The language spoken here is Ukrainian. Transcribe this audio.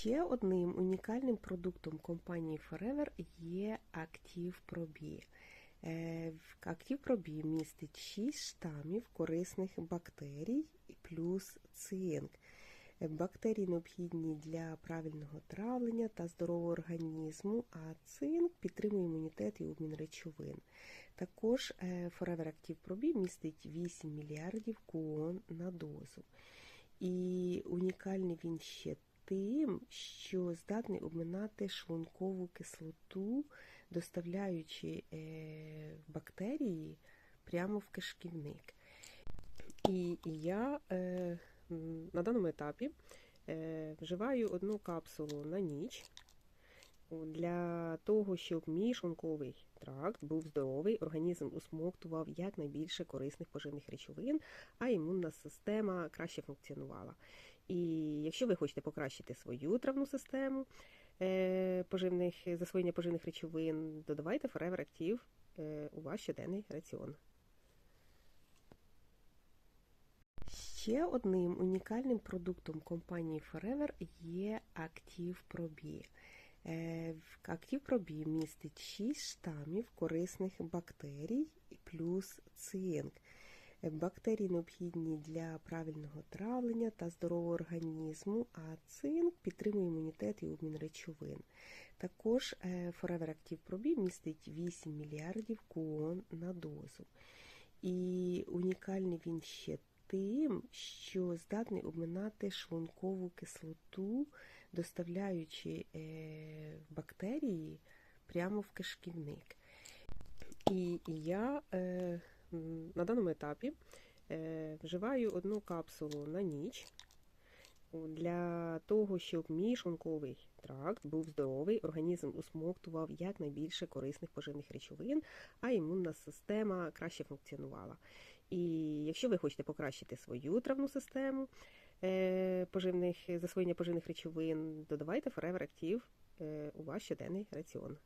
Ще одним унікальним продуктом компанії Forever є Active Probi. Е, в Active Probi містить 6 штамів корисних бактерій плюс цинк. Е, Бактерії необхідні для правильного травлення та здорового організму, а цинк підтримує імунітет і обмін речовин. Також е, Forever Active Probi містить 8 мільярдів куон на дозу. І унікальний він ще тим, що здатний обминати шлункову кислоту, доставляючи е, бактерії прямо в кишківник. І я е, на даному етапі е, вживаю одну капсулу на ніч для того, щоб мій шлунковий тракт був здоровий, організм усмоктував якнайбільше корисних поживних речовин, а імунна система краще функціонувала. І якщо ви хочете покращити свою травну систему е, поживних, засвоєння поживних речовин, додавайте Forever Active е, у ваш щоденний раціон. Ще одним унікальним продуктом компанії Forever є Active Probi. В Active Probi містить 6 штамів корисних бактерій плюс цинк. Бактерії необхідні для правильного травлення та здорового організму, а цинк підтримує імунітет і обмін речовин. Також е, Forever Active Probi містить 8 мільярдів куон на дозу. І унікальний він ще тим, що здатний обминати шлункову кислоту, доставляючи е, бактерії прямо в кишківник. І я е, на даному етапі е, вживаю одну капсулу на ніч для того, щоб мій шлунковий тракт був здоровий, організм усмоктував якнайбільше корисних поживних речовин, а імунна система краще функціонувала. І якщо ви хочете покращити свою травну систему е, поживних, засвоєння поживних речовин, додавайте Forever Active е, у ваш щоденний раціон.